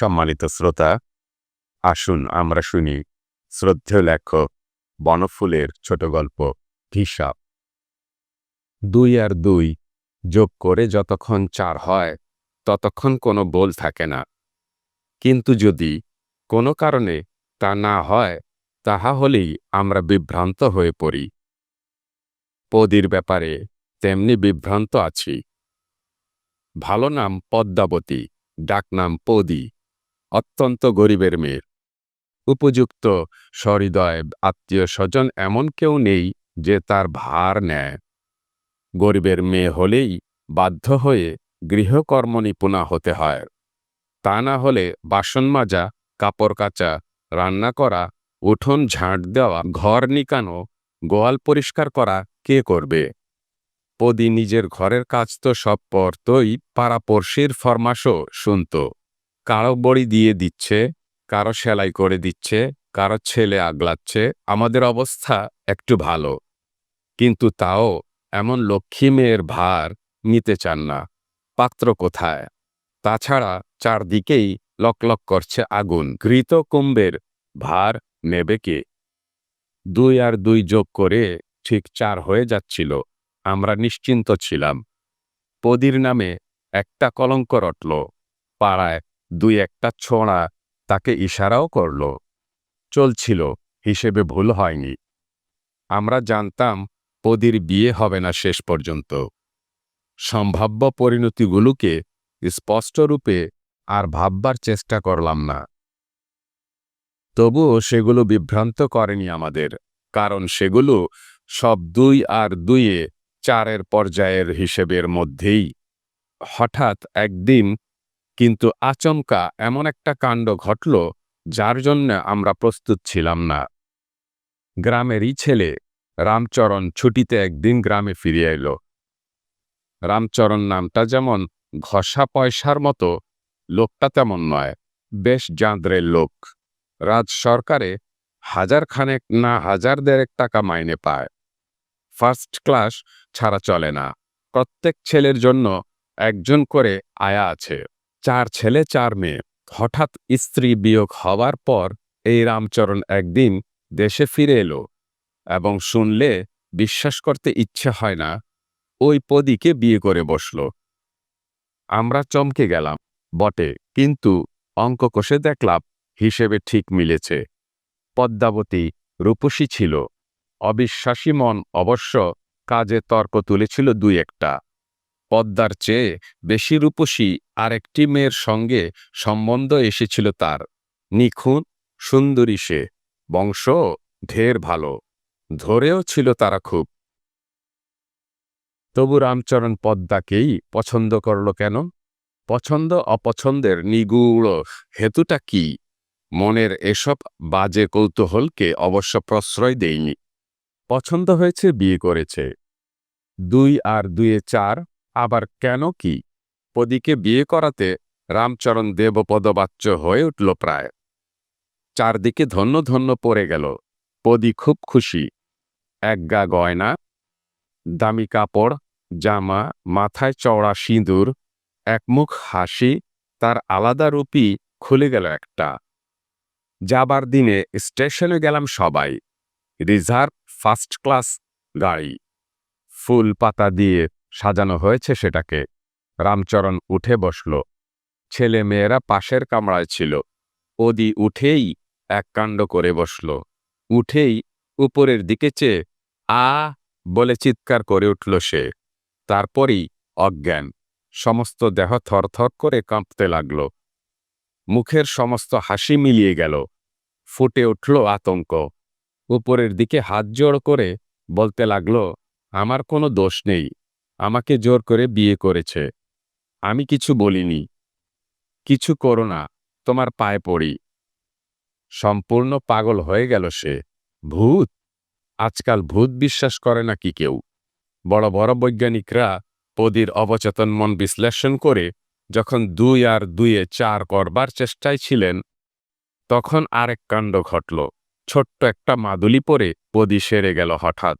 সম্মানিত শ্রোতা, আসুন আমরা শুনি শ্রদ্ধেয় লেখক বনফুলের ছোট গল্প হিসাব দুই আর দুই যোগ করে যতক্ষণ চার হয়, ততক্ষণ কোনো বোল থাকে না। কিন্তু যদি কোনো কারণে তা না হয়, তাহা হলেই আমরা বিভ্রান্ত হয়ে পড়ি। পদির ব্যাপারে তেমনি বিভ্রান্ত আছি। ভালো নাম পদ্মাবতী, ডাকনাম পদি। অত্যন্ত গরিবের মেয়ের। উপযুক্ত, সহৃদয়, আত্মীয় স্বজন এমন কেউ নেই যে তার ভার নেয়। গরিবের মেয়ে হলেই বাধ্য হয়ে গৃহকর্ম নিপুণা হতে হয়। তা না হলে বাসন মাজা, কাপড় কাচা, রান্না করা, উঠোন ঝাঁট দেওয়া, ঘর নিকানো, গোয়াল পরিষ্কার করা কে করবে? পদি নিজের ঘরের কাজ তো সব পরতই পাড়াপড়শির ফরমাসও শুনত। কারও বড়ি দিয়ে দিচ্ছে, কারও সেলাই করে দিচ্ছে, কারও ছেলে আগলাচ্ছে, আমাদের অবস্থা একটু ভালো। কিন্তু তাও এমন লক্ষ্মী মেয়ের ভার নিতে চান না। পাত্র কোথায়? তাছাড়া চারদিকেই লকলক করছে আগুন। ঘৃত কুম্ভের ভার নেবে কে? দুই আর দুই যোগ করে ঠিক চার হয়ে যাচ্ছিল। আমরা নিশ্চিন্ত ছিলাম। পদির নামে একটা কলঙ্ক রটল। পাড়ায় দুই একটা ছোঁড়া তাকে ইশারাও করল। চলছিল, হিসেবে ভুল হয়নি। আমরা জানতাম, পদির বিয়ে হবে না শেষ পর্যন্ত। সম্ভাব্য পরিণতিগুলোকে স্পষ্টরূপে আর ভাববার চেষ্টা করলাম না। তবুও সেগুলো বিভ্রান্ত করেনি আমাদের, কারণ সেগুলো সব দুই আর দুইয়ে চারের পর্যায়ের হিসেবের মধ্যেই। হঠাৎ একদিন কিন্তু আচমকা এমন একটা কাণ্ড ঘটল যার জন্য আমরা প্রস্তুত ছিলাম না। গ্রামেরই ছেলে রামচরণ ছুটিতে একদিন গ্রামে ফিরে এল। রামচরণ নামটা যেমন ঘষা পয়সার মতো, লোকটা তেমন নয়, বেশ জাঁদরের লোক। রাজ সরকারে হাজার খানেক না হাজার দেড়েক টাকা মাইনে পায়। ফার্স্ট ক্লাস ছাড়া চলে না। প্রত্যেক ছেলের জন্য একজন করে আয়া আছে। চার ছেলে, চার মেয়ে। হঠাৎ স্ত্রী বিয়োগ হওয়ার পর এই রামচরণ একদিন দেশে ফিরে এলো এবং শুনলে বিশ্বাস করতে ইচ্ছে হয় না, ওই পদিকে বিয়ে করে বসল। আমরা চমকে গেলাম, বটে, কিন্তু অঙ্ক কষে দেখলাম হিসেবে ঠিক মিলেছে। পদ্মাবতী রূপসী ছিল। অবিশ্বাসী মন অবশ্য কাজে তর্ক তুলেছিল দুই একটা। পদ্মার চেয়ে বেশি রূপসী আরেকটি মেয়ের সঙ্গে সম্বন্ধ এসেছিল তার। নিখুঁত, সুন্দরী সে, বংশ ঢের ভালো, ধরেও ছিল তারা খুব। তবু রামচরণ পদ্মাকেই পছন্দ করল কেন? পছন্দ অপছন্দের নিগুড় হেতুটা কি? মনের এসব বাজে কৌতূহলকে অবশ্য প্রশ্রয় দেয়নি। পছন্দ হয়েছে, বিয়ে করেছে। দুই আর দুয়ে চার আবার কেন কি? পদিকে বিয়ে করাতে রামচরণ দেবপদবাচ্য হয়ে উঠল প্রায়। চারদিকে ধন্য ধন্য পড়ে গেল। পদি খুব খুশি। এক গা গয়না, দামি কাপড়, জামা, মাথায় চওড়া সিঁদুর একমুখ হাসি, তার আলাদা রূপই খুলে গেল একটা। যাবার দিনে স্টেশনে গেলাম সবাই। রিজার্ভ ফার্স্ট ক্লাস গাড়ি। ফুল পাতা দিয়ে সাজানো হয়েছে সেটাকে। রামচরণ উঠে বসল। ছেলে মেয়েরা পাশের কামড়ায় ছিল। ওদি উঠেই এক কাণ্ড করে বসল। উঠেই উপরের দিকে চেয়ে, আ বলে চিৎকার করে উঠল সে। তারপরই অজ্ঞান। সমস্ত দেহ থরথর করে কাঁপতে লাগল। মুখের সমস্ত হাসি মিলিয়ে গেল। ফুটে উঠল আতঙ্ক। উপরের দিকে হাত জোড় করে বলতে লাগল, আমার কোনো দোষ নেই। আমাকে জোর করে বিয়ে করেছে। আমি কিছু বলিনি। কিছু করো না, তোমার পায়ে পড়ি। সম্পূর্ণ পাগল হয়ে গেল সে। ভূত! আজকাল ভূত বিশ্বাস করে না কি কেউ? বড় বড় বৈজ্ঞানিকরা পদির অবচেতন মন বিশ্লেষণ করে যখন দুই আর দুইয়ে চার করবার চেষ্টায় ছিলেন, তখন আরেক কাণ্ড ঘটল। ছোট্ট একটা মাদুলি পরে পদি সেরে গেল হঠাৎ।